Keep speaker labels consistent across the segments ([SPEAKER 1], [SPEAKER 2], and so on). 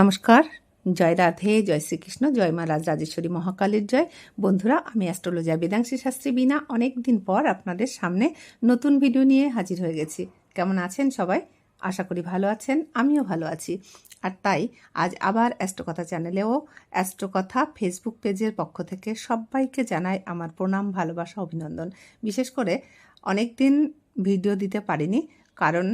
[SPEAKER 1] নমস্কার, জয় রাধে, জয় শ্রীকৃষ্ণ, জয় মা রাজ রাজেশ্বরী মহাকালীর জয়। বন্ধুরা, আমি অ্যাস্ট্রোলজার বেদাংশী শাস্ত্রী বিনা অনেক দিন পর আপনাদের সামনে নতুন ভিডিও নিয়ে হাজির হয়ে গেছি। কেমন আছেন সবাই? আশা করি ভালো আছেন, আমিও ভালো আছি। আর তাই, আজ আবার অ্যাস্ট্রোকথা চ্যানেলেও অ্যাস্ট্রোকথা ফেসবুক পেজের পক্ষ থেকে সবাইকে জানাই আমার প্রণাম, ভালোবাসা, অভিনন্দন। বিশেষ করে অনেক দিন ভিডিও দিতে পারিনি, কারণ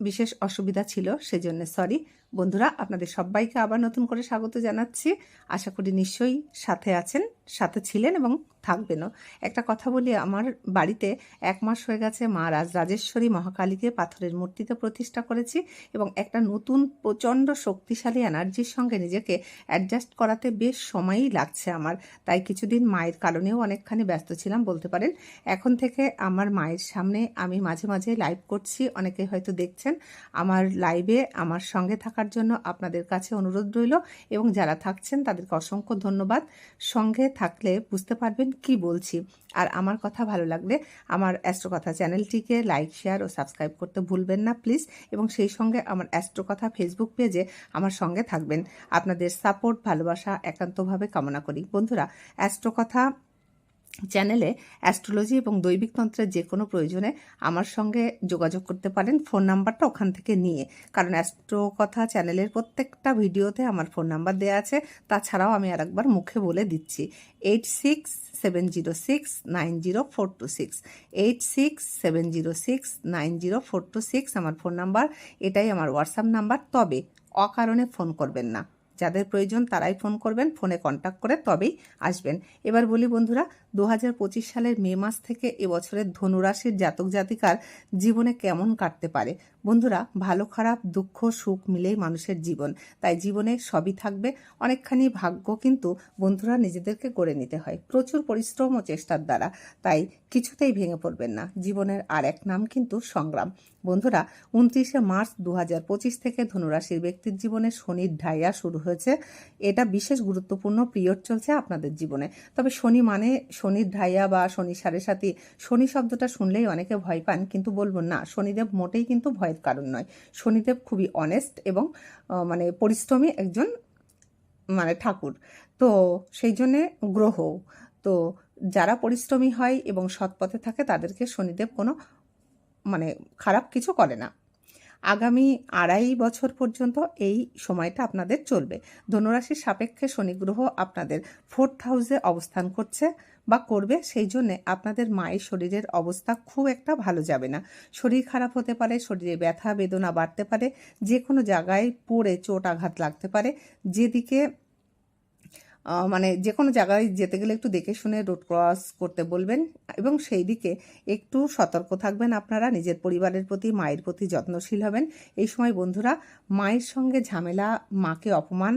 [SPEAKER 1] বিশেষ অসুবিধা ছিল, সেজন্য সরি বন্ধুরা, আপনাদের সবাইকে আবার নতুন করে স্বাগত জানাচ্ছি। আশা করি নিশ্চয়ই সাথে আছেন, সাথে ছিলেন এবং থাকবেনও একটা কথা বলি, আমার বাড়িতে এক মাস হয়ে গেছে মা রাজ রাজেশ্বরী মহাকালীকে পাথরের মূর্তিতে প্রতিষ্ঠা করেছি এবং একটা নতুন প্রচণ্ড শক্তিশালী এনার্জির সঙ্গে নিজেকে অ্যাডজাস্ট করাতে বেশ সময়ই লাগছে আমার। তাই কিছুদিন মায়ের কারণেও অনেকখানি ব্যস্ত ছিলাম, বলতে পারেন। এখন থেকে আমার মায়ের সামনে আমি মাঝে মাঝে লাইভ করছি, অনেকে হয়তো দেখছেন। আমার লাইভে আমার সঙ্গে থাকার জন্য আপনাদের কাছে অনুরোধ রইল এবং যারা থাকছেন তাদেরকে অসংখ্য ধন্যবাদ। সঙ্গে থাকলে বুঝতে পারবেন কি বলছি? আর আমার কথা ভালো লাগলে আমার অ্যাস্ট্রোকথা চ্যানেলটিকে লাইক, শেয়ার ও সাবস্ক্রাইব করতে ভুলবেন না, প্লিজ। এবং সেই সঙ্গে আমার অ্যাস্ট্রো কথা ফেসবুক পেজে আমার সঙ্গে থাকবেন। আপনাদের সাপোর্ট, ভালোবাসা, একান্তভাবে কামনা করি। বন্ধুরা, অ্যাস্ট্রোকথা চ্যানেলে অ্যাস্ট্রোলজি এবং দৈবিক তন্ত্রের যে কোনো প্রয়োজনে আমার সঙ্গে যোগাযোগ করতে পারেন। ফোন নাম্বারটা ওখান থেকে নিয়ে। কারণ অ্যাস্ট্রো কথা চ্যানেলের প্রত্যেকটা ভিডিওতে আমার ফোন নাম্বার দেওয়া আছে। তাছাড়াও আমি আরেকবার মুখে বলে দিচ্ছি। Eight six seven zero six nine zero four two six. Eight six seven zero six nine zero four two six আমার ফোন নাম্বার। এটাই আমার হোয়াটসঅ্যাপ নাম্বার। তবে অকারণে ফোন করবেন না। যাদের প্রয়োজন তারাই ফোন করবেন, ফোনে কন্ট্যাক্ট করে তবেই আসবেন। এবার বলি বন্ধুরা দু হাজার পঁচিশ সালের মে মাস থেকে এবছরের ধনুরাশির জাতক জাতিকার জীবনে কেমন কাটতে পারে? বন্ধুরা, ভালো খারাপ, দুঃখ, সুখ মিলেই মানুষের জীবন। তাই জীবনে সবই থাকবে, অনেকখানি ভাগ্য কিন্তু বন্ধুরা নিজেদেরকে গড়ে নিতে হয়। প্রচুর পরিশ্রম ও চেষ্টার দ্বারা। তাই কিছুতেই ভেঙে পড়বেন না। জীবনের আর এক নাম কিন্তু সংগ্রাম। বন্ধুরা, উনত্রিশে মার্চ দু হাজার পঁচিশ থেকে ধনুরাশির ব্যক্তির জীবনে শনির ঢাইয়া শুরু হয়েছে। এটা বিশেষ গুরুত্বপূর্ণ পিরিয়ড চলছে আপনাদের জীবনে। তবে শনি মানে শনির ঢাইয়া বা শনি সাড়ে সাথী শনি শব্দটা শুনলেই অনেকে ভয় পান। কিন্তু বলব না, শনিদেব মোটেই কিন্তু ভয়ের কারণ নয়। শনিদেব খুবই অনেস্ট এবং মানে পরিশ্রমী একজন মানে ঠাকুর। তো সেই জন্যে গ্রহ। তো যারা পরিশ্রমী হয় এবং সৎ পথে থাকে, তাদেরকে শনিদেব কোনো মানে খারাপ কিছু করে না। আগামী আড়াই বছর পর্যন্ত এই সময়টা আপনাদের চলবে। ধনুরাশির সাপেক্ষে শনি গ্রহ আপনাদের ফোর্থ হাউসে অবস্থান করছে। বা করবে, সেই জন্যে আপনাদের মায়ের শরীরের অবস্থা খুব একটা ভালো যাবে না। শরীর খারাপ হতে পারে, শরীরে ব্যথা, বেদনা বাড়তে পারে যে কোনো জায়গায় পড়ে চোট আঘাত লাগতে পারে। যেদিকে মানে যে কোনো জায়গায় যেতে গেলে একটু দেখে শুনে রোড ক্রস করতে বলবেন এবং সেই দিকে একটু সতর্ক থাকবেন আপনারা, নিজের পরিবারের প্রতি, মায়ের প্রতি যত্নশীল হবেন। এই সময় বন্ধুরা, মায়ের সঙ্গে ঝামেলা, মাকে অপমান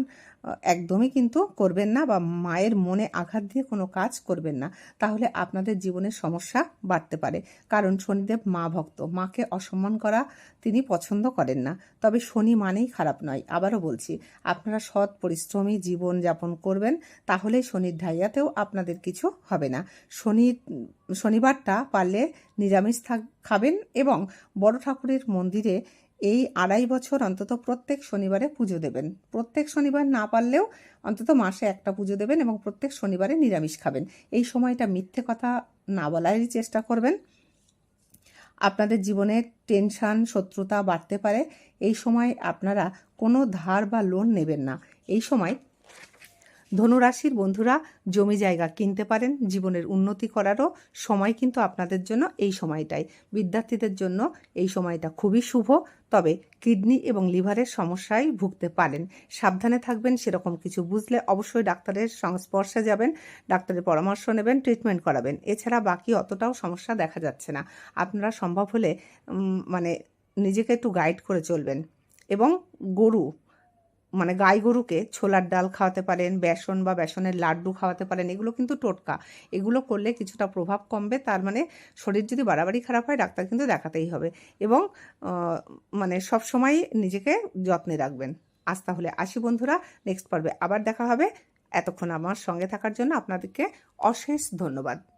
[SPEAKER 1] একদমই কিন্তু করবেন না বা মায়ের মনে আঘাত দিয়ে কোনো কাজ করবেন না। তাহলে আপনাদের জীবনের সমস্যা বাড়তে পারে। কারণ শনিদেব মা ভক্ত। মাকে অসম্মান করা তিনি পছন্দ করেন না। তবে শনি মানেই খারাপ নয়। আবারও বলছি, আপনারা সৎ পরিশ্রমী জীবন যাপন করবেন তাহলে শনির ঢাইয়াতেও আপনাদের কিছু হবে না। শনি, শনিবারটা পারলে নিরামিষ থাক, খাবেন এবং বড় ঠাকুরের মন্দিরে এই আড়াই বছর অন্তত প্রত্যেক শনিবারে পুজো দেবেন। প্রত্যেক শনিবার না পারলেও অন্তত মাসে একটা পুজো দেবেন এবং প্রত্যেক শনিবারে নিরামিষ খাবেন। এই সময়টা মিথ্যে কথা না বলারই চেষ্টা করবেন। আপনাদের জীবনে টেনশান, শত্রুতা বাড়তে পারে। এই সময় আপনারা কোনো ধার বা লোন নেবেন না। এই সময় ধনুরাশির বন্ধুরা, জমি জায়গা কিনতে পারেন, জীবনের উন্নতি করারও সময় কিন্তু আপনাদের জন্য এই সময়টাই। বিদ্যার্থীদের জন্য এই সময়টা খুবই শুভ, তবে কিডনি এবং লিভারের সমস্যায় ভুগতে পারেন। সাবধানে থাকবেন, সেরকম কিছু বুঝলে অবশ্যই ডাক্তারের সংস্পর্শে যাবেন, ডাক্তারের পরামর্শ নেবেন, ট্রিটমেন্ট করাবেন। এছাড়া বাকি অতটাও সমস্যা দেখা যাচ্ছে না। আপনারা সম্ভব হলে মানে নিজেকে একটু গাইড করে চলবেন। এবং গরু মানে গাই গরুকে ছোলার ডাল খাওয়াতে পারেন, বেসন বা বেসনের লাড্ডু খাওয়াতে পারেন, এগুলো কিন্তু টোটকা। এগুলো করলে কিছুটা প্রভাব কমবে, তার মানে শরীর যদি বাড়াবাড়ি খারাপ হয়, ডাক্তার কিন্তু দেখাতেই হবে। এবং মানে সব সময় নিজেকে যত্নে রাখবেন। আজ তাহলে আসি বন্ধুরা, নেক্সট পর্বে আবার দেখা হবে। এতক্ষণ আমার সঙ্গে থাকার জন্য আপনাদেরকে অশেষ ধন্যবাদ।